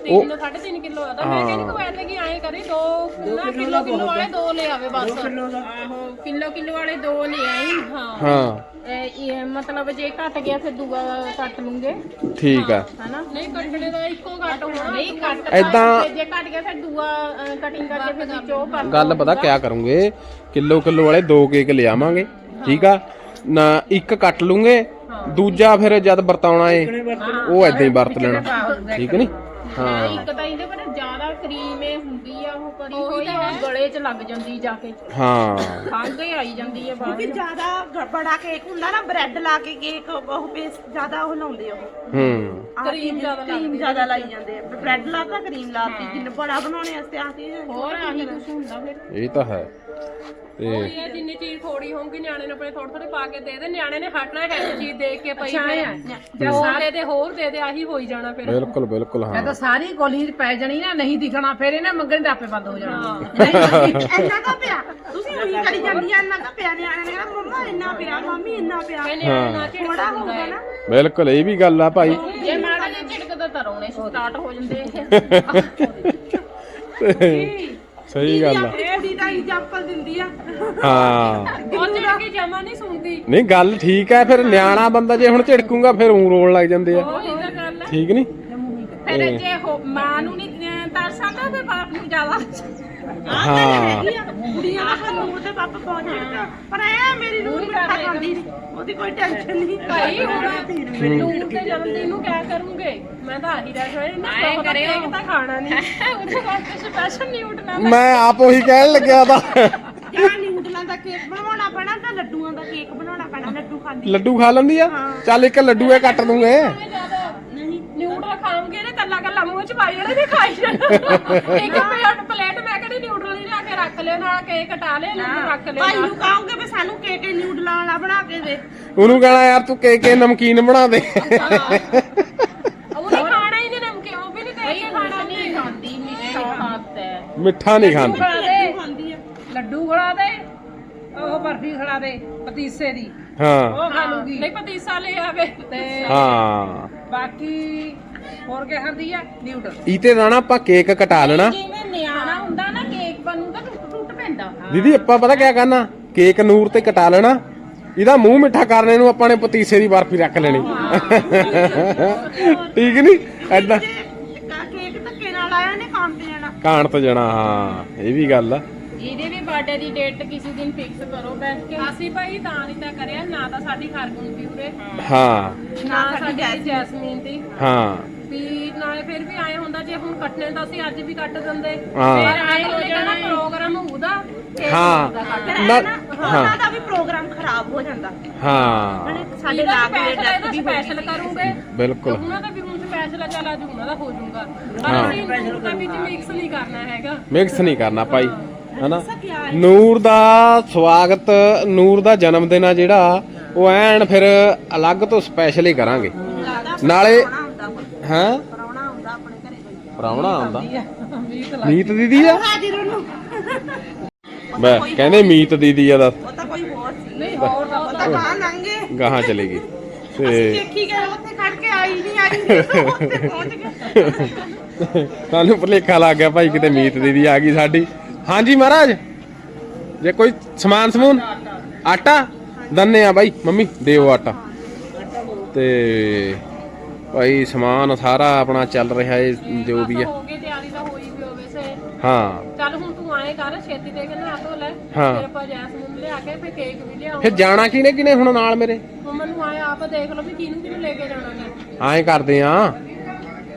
ਉਹ 3 3.5 ਕਿਲੋ ਆ। ਤਾਂ ਮੈਂ ਕਹਿੰਦੀ ਕੋਈ ਐਸੇ ਕਿ ਐਂ ਕਰੀ ਦੋ ਨਾ ਕਿਲੋ ਕਿਲੋ ਵਾਲੇ ਦੋ ਲੈ ਆਵੇ ਬਸ। ਆਹੋ ਕਿਲੋ ਕਿਲੋ ਵਾਲੇ ਦੋ ਲੈ ਆਈ। ਹਾਂ। ਹਾਂ। ਇਹ ਇਹ ਮਤਲਬ ਜੇ ਘਟ ਗਿਆ ਫਿਰ ਦੂਆ ਕੱਟ ਲੂੰਗੇ। ਠੀਕ ਆ। ਹਨਾ? ਨਹੀਂ ਕੱਟਣੇ ਦਾ ਇੱਕੋ ਕੱਟ ਹੋਣਾ। ਨਹੀਂ ਕੱਟ ਏਦਾਂ- ਜੇ ਘਟ ਗਿਆ ਫਿਰ ਦੂਆ ਕਟਿੰਗ ਕਰਕੇ ਫਿਰ ਵਿੱਚ ਉਹ ਕਰ ਗੱਲ ਪਤਾ ਕਿਆ ਕਰੂੰਗੇ? ਕਿਲੋ ਕਿਲੋ ਵਾਲੇ ਦੋ ਕੇਕ ਲਿਆਵਾਂਗੇ ਠੀਕ ਆ? ਨਾ ਇੱਕ ਕੱਟ ਲੂੰਗੇ ਦੂਜਾ ਫਿਰ ਜਦ ਵਰਤਾਉਣਾ ਏ ਉਹ ਐਦਾਂ ਹੀ ਵਰਤ ਲੈਣਾ। ਠੀਕ ਨਹੀਂ ਹਾਂ। ਇੱਕ ਤਾਂ ਇਹਦੇ ਪਰ ਜ਼ਿਆਦਾ ਕਰੀਮ ਇਹ ਹੁੰਦੀ ਆ ਉਹ ਕਰੀ ਹੋਈ ਆ ਗਲੇ 'ਚ ਲੱਗ ਜਾਂਦੀ ਜਾ ਕੇ। ਹਾਂ। ਖੰਘ ਹੀ ਆਈ ਜਾਂਦੀ ਆ ਬਾਹਰ। ਕਿ ਜ਼ਿਆਦਾ ਗ- ਬੜਾ ਕੇਕ ਹੁੰਦਾ ਨਾ ਬ੍ਰੈਡ ਲਾ ਕੇ ਕੇਕ ਉਹ ਪੇਸਟ ਜ਼ਿਆਦਾ ਉਹ ਲਾਉਂਦੇ ਉਹ। ਹੂੰ। ਕਰੀਮ ਜ਼ਿਆਦਾ ਕਰੀਮ ਜ਼ਿਆਦਾ ਲਾਈ ਜਾਂਦੇ ਆ। ਬ੍ਰੈਡ ਲਾਤਾ ਕਰੀਮ ਲਾਤੀ ਜਿੰਨੇ ਬੜਾ ਬਣਾਉਣੇ ਵਾਸਤੇ ਆਤੀ ਹੋਰ ਆਹੀ ਕੁਝ ਹੁੰਦਾ ਫਿਰ। ਇਹ ਤਾਂ ਹੈ। ਤੇ ਇਹ ਜਿੰਨੀ ਚੀਜ਼ ਥੋੜੀ ਹੋਊਗੀ ਨਿਆਣੇ ਨੂੰ ਆਪਣੇ ਥੋੜੀ ਥੋੜੀ ਪਾ ਕੇ ਦੇ ਦੇ ਨਿਆਣੇ ਨੇ ਹਟਣਾ ਹੈ ਇੱਕ ਚੀਜ਼ ਦੇਖ ਕੇ ਪਈ ਫਿਰ ਹੋਰ ਦੇ ਦੇ ਹੋਰ ਦੇ ਦੇ ਆਹੀ ਹੋਈ ਜਾਣਾ ਫਿਰ। ਬਿਲਕੁਲ ਬਿਲਕੁਲ ਹਾਂ। ਤਾਂ ਸਾਰੀ ਕੋਲੀ ਚ ਪੈ ਜਾਣੀ ਨਾ ਨਹੀਂ ਦਿਖਣਾ ਫਿਰ ਇਹਨੇ ਮੰਗਣ ਦੇ ਆਪੇ ਬੰਦ ਹੋ ਜਾਣਾ। ਇੰਨਾ ਤਾਂ ਪਿਆ। ਤੁਸੀਂ ਉਹੀ ਕਰੀ ਜਾਂਦੀਆਂ ਇੰਨਾ ਤਾਂ ਪਿਆ ਨਿਆਣੇ ਨੇ ਕਹਿਣਾ ਮੰਮਾ ਇੰਨਾ ਪਿਆ ਮੰਮੀ ਇੰਨਾ ਪਿਆ। ਫਿਰ ਨਿਆਣੇ ਨਾਲ ਝਿੜਕ ਥੋੜਾ ਹੋਊਗਾ ਨਾ। ਬਿਲਕੁਲ ਇਹ ਵੀ ਗੱਲ ਆ ਭਾਈ। ਜੇ ਮਾੜਾ ਜਿਹਾ ਝਿੜਕਦਾ ਤਾਂ ਰੋਣੇ ਸਟਾਰਟ ਹੋ ਜਾਂਦੇ। ਇਹ ਸਹੀ ਗੱਲ ਆ। ਇਹ ਕੁੜੀ ਦਾ ਐਗਜ਼ਾਮਪਲ ਦਿੰਦੀ ਆ। ਹਾਂ। ਉਹ ਝਿੜਕੀ ਜਮਾ ਨਹੀਂ ਸੁਣਦੀ। ਨਹੀਂ ਗੱਲ ਠੀਕ ਹੈ ਫਿਰ ਨਿਆਣਾ ਬੰਦਾ ਜੇ ਹੁਣ ਝਿੜਕੂਗਾ ਫਿਰ ਉਂ ਰੋਣ ਲੱਗ ਜਾਂਦੇ ਆ। ਉਹ ਇਹਦਾ ਗੱਲ ਹੈ ਠੀਕ ਨਹੀਂ? ਫਿਰ ਜੇ ਹੋ- ਮਾਂ ਨੂੰ ਨਹੀਂ ਤਰਸ ਆਉਂਦਾ ਫਿਰ ਬਾਪ ਨੂੰ ਜ਼ਿਆਦਾ। ਹਾਂ ਹੈਗੀ ਆ ਕੁੜੀਆਂ ਦਾ ਫਿਰ ਨੂਰ ਦੇ ਪਾਪਾ ਬਹੁਤ ਝਿੜਕਦਾ ਪਰ ਐ ਮੇਰੀ ਨੂਰ ਮਿੱਠਾ ਖਾਂਦੀ ਨੀ ਉਹਦੀ ਕੋਈ ਟੈਨਸ਼ਨ ਨਹੀਂ ਭਾਈ ਹੁਣ ਨੂਰ ਤੇ ਜਨਮ ਦਿਨ ਨੂੰ ਕਿਆ ਕਰੂੰਗੇ ਮੈਂ ਤਾਂ ਆਹੀ ਰਹਿ ਹੋਏ ਨਾ ਆਏ ਕਰਿਓ ਤਾਂ ਖਾਣਾ ਨਹੀਂ ਉਹਦੇ ਵਾਸਤੇ ਸਪੈਸ਼ਲ ਨਹੀਂ ਉੱਠਣਾ ਮੈਂ ਆਪ ਉਹੀ ਕਹਿਣ ਲੱਗਿਆ ਤਾਂ ਜਾਂ ਨਿਊਡਲਾਂ ਦਾ ਕੇਕ ਬਣਾਉਣਾ ਪੈਣਾ ਤਾਂ ਲੱਡੂਆਂ ਦਾ ਕੇਕ ਬਣਾਉਣਾ ਪੈਣਾ ਲੱਡੂ ਖਾਂਦੀ ਲੱਡੂ ਖਾ ਲੈਂਦੀ ਆ ਚੱਲ ਇੱਕ ਲੱਡੂ ਇਹ ਕੱਟ ਦੂੰਗੇ ਨਹੀਂ ਨਿਊਡਲ ਖਾਵਾਂਗੇ ਨਾ ਕੱਲਾ ਕੱਲਾ ਮੂੰਹ ਚ ਪਾਈ ਜਾਣਾ ਤੇ ਖਾਈ ਜਾਣਾ ਇੱਕ ਪਲੇਟ ਪਲੇਟ ਮੈਂ ਕਹਿੰਦੀ ਨਿਊਡਲ ਨਹੀਂ ਲਿਆ ਕੇ ਰੱਖ ਲਿਓ ਨਾਲ ਕੇਕ ਕਟਾ ਲਿਓ ਨੂੰ ਰੱਖ ਲਿਓ ਭਾਈ ਨੂੰ ਕਹਾਂਗੇ ਵੀ ਸਾਨੂੰ ਕੇਕ ਨਿਊਡਲਾਂ ਵਾਲਾ ਬਣਾ ਕੇ ਦੇ। ਉਹਨੂੰ ਕਹਿਣਾ ਯਾਰ ਤੂੰ ਕੇ ਕੇ ਨਮਕੀਨ ਬਣਾ ਦੇ। ਉਹਨੇ ਖਾਣਾ ਹੀ ਨਹੀਂ ਉਹ ਵੀ ਨਹੀਂ ਕੇਕ ਖਾਣਾ। ਨਹੀਂ ਖਾਂਦੀ ਮਿੱਠਾ ਹੱਥ ਹੈ। ਮਿੱਠਾ ਨਹੀਂ ਖਾਂਦੀ। ਲੱਡੂ ਖਿਲਾ ਦੇ ਉਹ ਬਰਫੀ ਖਿਲਾ ਦੇ ਪਤੀਸੇ ਦੀ। ਹਾਂ। ਉਹ ਖਾ ਲੂਗੀ। ਨਹੀਂ ਪਤੀਸਾ ਲੈ ਆਵੇ। ਤੇ ਹਾਂ। ਬਾਕੀ ਹੋਰ ਕੀ ਖਾਂਦੀ ਆ ਨਿਊਡਲ ਈਤੇ ਦਾ ਨਾ ਆਪਾਂ ਕੇਕ ਕਟਾ ਲੈਣਾ। ਜਿਵੇਂ ਨਿਆਣਾ ਹੁੰਦਾ ਨਾ ਕੇਕ ਬਣੂਗਾ ਪੈਂਦਾ ਦੀਦੀ ਆਪਾਂ ਪਤਾ ਕਿਆ ਕਰਨਾ? ਕੇਕ ਨੂਰ ਤੇ ਕਟਾ ਲੈਣਾ। ਇਹਦਾ ਮੂੰਹ ਮਿੱਠਾ ਕਰਨੇ ਨੂੰ ਆਪਾਂ ਨੇ ਪਤੀਸੇ ਦੀ ਬਰਫੀ ਰੱਖ ਲੈਣੀ। ਠੀਕ ਨਹੀਂ ਐਦਾਂ ਕੇਕ ਧੱਕੇ ਨਾਲ ਆਇਆ ਨੇ ਕੰਮ ਤੇ ਜਾਣਾ। ਕਾਣ ਤੋਂ ਜਾਣਾ ਹਾਂ। ਇਹ ਵੀ ਗੱਲ ਆ। ਇਹਦੇ ਵੀ ਬਰਥਡੇ ਦੀ ਡੇਟ ਕਿਸੇ ਦਿਨ ਫਿਕਸ ਕਰੋ ਬੈਠ ਕੇ। ਅਸੀਂ ਭਾਈ ਤਾਂ ਨਹੀਂ ਤਾਂ ਕਰਿਆ ਨਾ ਤਾਂ ਸਾਡੀ ਖਰਗੁਣ ਦੀ ਉਰੇ। ਹਾਂ। ਨਾ ਸਾਡੀ ਜੈਸਮੀਨ ਦੀ। ਹਾਂ। ਵੀ ਨਾਲੇ ਫਿਰ ਵੀ ਆਏ ਹੁੰਦਾ ਜੇ ਹੁਣ ਕੱਟਣੇ ਤਾਂ ਅਸੀਂ ਅੱਜ ਵੀ ਕੱਟ ਦਿੰਦੇ। ਹਾਂ। ਫਿਰ ਆਏ ਹੋ ਜਾਣਾ ਪ੍ਰੋਗਰਾਮ ਉਹਦਾ ਕੇਕ ਹਾਂ। ਉਹਦਾ ਕੱਟ ਫਿਰ ਨਾ- ਐਂ ਨਾ ਉਹਨਾਂ ਦਾ ਵੀ ਪ੍ਰੋਗਰਾਮ ਖਰਾਬ ਹੋ ਜਾਂਦਾ। ਹਾਂ। ਸਾਡੇ ਲਾਗ ਦੇ ਸਪੈਸ਼ਲ ਡੈਥ ਵੀ ਸਪੈਸ਼ਲ ਕਰੂਗੇ। ਬਿਲਕੁਲ। ਉਹਨਾਂ ਦਾ ਵੀ ਹੁਣ ਸਪੈਸ਼ਲ ਚੱਲ ਅੱਜ ਉਹਨਾਂ ਦਾ ਹੋ ਜਾਊਗਾ। ਹਾਂ। ਪਰ ਅਸੀਂ ਨੂਰ ਦਾ ਵਿੱਚ ਮਿਕਸ ਨਹੀਂ ਕਰਨਾ ਹੈਗਾ। ਮਿਕਸ ਨਹੀਂ ਕਰਨਾ ਭਾਈ ਹਨਾ? ਨੂਰ ਦਾ ਸਵਾਗਤ ਨੂਰ ਦਾ ਜਨਮ ਦਿਨ ਆ ਜਿਹੜਾ ਉਹ ਐਨ ਫਿਰ ਅਲੱਗ ਤੋਂ ਸਪੈਸ਼ਲ ਹੀ ਕਰਾਂਗੇ। ਨਾਲੇ ਹਾਂ? ਪਰੌਣਾ ਹੁੰਦਾ ਆਪਣੇ ਘਰੇ ਕੋਈ। ਪ੍ਰਾਹੁਣਾ ਆਉਂਦਾ? ਮੀਤ ਦੀਦੀ ਆ? ਹਾਜ਼ਰ ਉਹਨੂੰ ਬੈ ਕਹਿੰਦੇ ਮੀਤ ਦੀਦੀ ਆ ਦਾ ਉਹ ਤਾਂ ਕੋਈ ਹੋਰ ਸੀ। ਨਹੀਂ ਹੋਰ ਤਾਂ ਉਹ ਤਾਂ ਗਾਂ ਲੰਘੇ ਗਾਹਾਂ ਚਲੇ ਗਈ। ਤੇ ਦੇਖੀ ਗਏ ਉੱਥੇ ਖੜ ਕੇ ਆਈ ਨਹੀਂ ਆਈ ਨਹੀਂ ਉੱਥੇ ਪਹੁੰਚ ਗਏ। ਤੁਹਾਨੂੰ ਭੁਲੇਖਾ ਲੱਗ ਗਿਆ ਭਾਈ ਕਿਤੇ ਮੀਤ ਦੀਦੀ ਆ ਗਈ ਸਾਡੀ। ਹਾਂਜੀ ਮਹਾਰਾਜ ਜੇ ਕੋਈ ਸਮਾਨ ਸਮੂਨ? ਆਟਾ? ਦੰਨੇ ਆ ਬਾਈ ਮੰਮੀ ਦਿਓ ਆਟਾ। ਤੇ ਭਾਈ ਸਮਾਨ ਸਾਰਾ ਆਪਣਾ ਚੱਲ ਰਿਹਾ ਏ ਜੋ ਵੀ ਆ। ਹੋ ਗਏ ਤਿਆਰੀ ਤਾਂ ਹੋਈ ਵੀ ਹੋਵੇ ਸੇ। ਹਾਂ। ਚੱਲ ਹੁਣ ਤੂੰ ਆਏ ਕਰ ਛੇਤੀ ਦੇ ਕੇ ਨਾ ਧੋ ਲੈ। ਹਾਂ। ਫਿਰ ਆਪਾਂ ਜੈਸਮੀਨ ਲਿਆ ਕੇ ਫਿਰ ਕੇਕ ਵੀ ਲਿਆਉਂਗੇ। ਫਿਰ ਜਾਣਾ ਕਿਨੇ ਕਿਨੇ ਹੁਣ ਨਾਲ ਮੇਰੇ? ਮੰਮਾ ਨੂੰ ਆਏ ਆਪ ਦੇਖ ਲਓ ਵੀ ਕਿਹਨੂੰ ਕਿਹਨੂੰ ਲੈ ਕੇ ਜਾਣਾ ਨੇ। ਐਂ ਕਰਦੇ ਆ।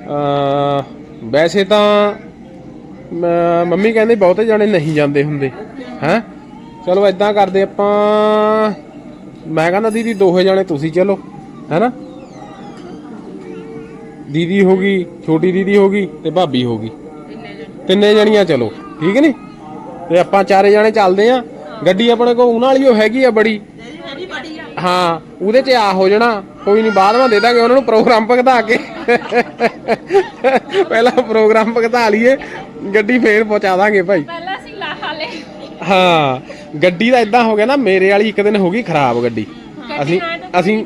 ਅ ਵੈਸੇ ਤਾਂ ਮ- ਮੰਮੀ ਕਹਿੰਦੇ ਬਹੁਤੇ ਜਾਣੇ ਨਹੀਂ ਜਾਂਦੇ ਹੁੰਦੇ ਹੈ? ਚਲੋ ਇਦਾਂ ਕਰਦੇ ਆਪਾਂ ਮੈਂ ਕਹਿੰਦਾ ਦੀਦੀ ਦੋਹੇ ਜਾਣੇ ਤੁਸੀਂ ਚਲੋ ਹੈਨਾ? ਦੀਦੀ ਹੋ ਗਈ ਛੋਟੀ ਦੀਦੀ ਹੋ ਗਈ ਤੇ ਭਾਬੀ ਹੋ ਗਈ। ਤਿੰਨੇ ਜਣੀਆਂ ਚਲੋ ਠੀਕ ਨਹੀਂ ਤੇ ਆਪਾਂ ਚਾਰੇ ਜਾਣੇ ਚੱਲਦੇ ਆ। ਗੱਡੀ ਆਪਣੇ ਕੋਲ ਉਹਨਾਂ ਵਾਲੀ ਉਹ ਹੈਗੀ ਆ ਬੜੀ। ਹਾਂ ਉਹਦੇ ਚ ਆ ਹੋ ਜਾਣਾ। ਕੋਈ ਨਹੀਂ ਬਾਅਦ ਵਿੱਚ ਦੇ ਦਾਂਗੇ ਉਹਨਾਂ ਨੂੰ ਪ੍ਰੋਗਰਾਮ ਭਗਤਾ ਕੇ। ਪਹਿਲਾਂ ਪ੍ਰੋਗਰਾਮ ਭਗਤਾ ਲਈਏ ਗੱਡੀ ਫੇਰ ਪਹੁੰਚਾ ਦਾਂਗੇ ਭਾਈ। ਪਹਿਲਾਂ ਅਸੀਂ ਲਾਹਾ ਲੈ ਹਾਂ ਗੱਡੀ ਦਾ ਇਦਾਂ ਹੋ ਗਿਆ ਨਾ ਮੇਰੇ ਵਾਲੀ ਇੱਕ ਦਿਨ ਹੋ ਗਈ ਖਰਾਬ ਗੱਡੀ। ਅਸੀਂ ਅਸੀਂ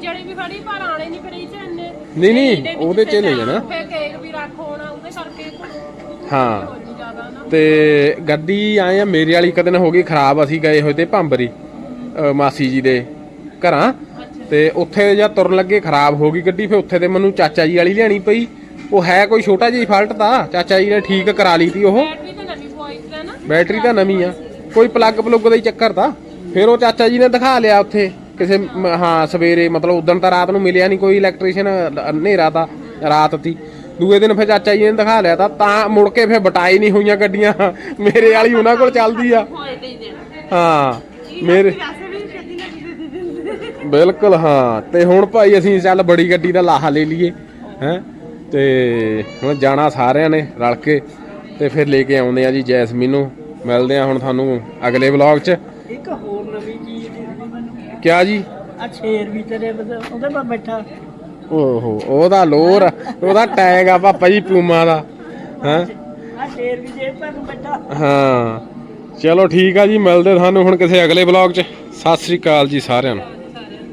ਨਹੀਂ ਨਹੀਂ ਉਹਦੇ ਚ ਫਿਰ ਜਾਣਾ ਫਿਰ ਕੇਕ ਵੀ ਰੱਖ ਹੋਣਾ ਉਹਦੇ ਕਰਕੇ ਹਾਂ। ਨਹੀਂ ਜ਼ਿਆਦਾ ਨਾ। ਤੇ ਗੱਡੀ ਆਏ ਆ ਮੇਰੇ ਵਾਲੀ ਇੱਕ ਦਿਨ ਹੋ ਗਈ ਖਰਾਬ ਅਸੀਂ ਗਏ ਹੋਏ ਤੇ ਭੰਬਰੀ ਮਾਸੀ ਜੀ ਦੇ ਘਰਾਂ। ਤੇ ਉੱਥੇ ਜਾਂ ਤੁਰਨ ਲੱਗੇ ਖਰਾਬ ਹੋ ਗਈ ਗੱਡੀ ਫਿਰ ਉੱਥੇ ਤੇ ਮੈਨੂੰ ਚਾਚਾ ਜੀ ਵਾਲੀ ਲਿਆਣੀ ਪਈ। ਉਹ ਹੈ ਕੋਈ ਛੋਟਾ ਜਿਹਾ ਫਾਲਟ ਤਾਂ ਚਾਚਾ ਜੀ ਨੇ ਠੀਕ ਕਰਾ ਲਈ ਤੀ ਉਹ। ਬੈਟਰੀ ਤਾਂ ਨਵੀਂ ਪਵਾਈ ਹੈ ਨਾ। ਬੈਟਰੀ ਤਾਂ ਨਵੀਂ ਆ। ਕੋਈ ਪਲੱਗ ਪਲੁੱਗ ਦਾ ਹੀ ਚੱਕਰ ਤਾਂ। ਫਿਰ ਉਹ ਚਾਚਾ ਜੀ ਨੇ ਦਿਖਾ ਲਿਆ ਉੱਥੇ। ਕਿਸੇ ਮ- ਹਾਂ, ਸਵੇਰੇ ਮਤਲਬ ਉਦੋਂ ਤਾਂ ਰਾਤ ਨੂੰ ਮਿਲਿਆ ਨਹੀਂ ਕੋਈ ਇਲੈਕਟ੍ਰੀਸ਼ੀਅਨ ਹਨੇਰਾ ਤਾਂ ਰਾਤ ਤੀ ਦੂਏ ਦਿਨ ਫਿਰ ਚਾਚਾ ਜੀ ਨੇ ਦਿਖਾ ਲਿਆ ਤਾਂ ਤਾਂ ਮੁੜ ਕੇ ਫਿਰ ਬਟਾਈ ਨਹੀਂ ਹੋਈਆਂ ਗੱਡੀਆਂ। ਮੇਰੇ ਵਾਲੀ ਉਹਨਾਂ ਕੋਲ ਚੱਲਦੀ ਆ। ਹੋਏ ਤੇ ਹੀ ਦੇਣਾ ਹਾਂ ਮੇਰੇ ਵੈਸੇ ਵੀ ਛੇਤੀ ਨਾ ਦੇ ਦਿੰਦੇ ਬਿਲਕੁਲ, ਹਾਂ। ਤੇ ਹੁਣ ਭਾਈ ਅਸੀਂ ਚੱਲ ਬੜੀ ਗੱਡੀ ਦਾ ਲਾਹਾ ਲੈ ਲਈਏ, ਹੈ। ਤੇ ਹੁਣ ਜਾਣਾ ਸਾਰਿਆਂ ਨੇ ਰਲ ਕੇ, ਤੇ ਫਿਰ ਲੈ ਕੇ ਆਉਂਦੇ ਆ ਜੀ ਜੈਸਮੀਨ ਨੂੰ। ਮਿਲਦੇ ਆ ਹੁਣ ਤੁਹਾਨੂੰ ਅਗਲੇ ਵਲੌਗ 'ਚ। ਇੱਕ ਹੋਰ ਨਵੀਂ ਚੀਜ਼ ਕਿਆ ਜੀ? ਆ ਸ਼ੇਰ ਵੀ ਤੇਰੇ ਬਦ- ਉਹਦੇ ਪਰ ਬੈਠਾ। ਓਹੋ ਉਹਦਾ ਲੋਰ ਉਹਦਾ ਟੈਗ ਆ ਪਾਪਾ ਜੀ ਪੂਮਾ ਦਾ ਹਾਂ? ਆ ਸ਼ੇਰ ਵੀ ਜੇ ਪਰ ਬੈਠਾ। ਹਾਂ। ਚਲੋ ਠੀਕ ਆ ਜੀ ਮਿਲਦੇ ਤੁਹਾਨੂੰ ਹੁਣ ਕਿਸੇ ਅਗਲੇ ਵਲੌਗ 'ਚ। ਸਤਿ ਸ੍ਰੀ ਅਕਾਲ ਜੀ ਸਾਰਿਆਂ ਨੂੰ।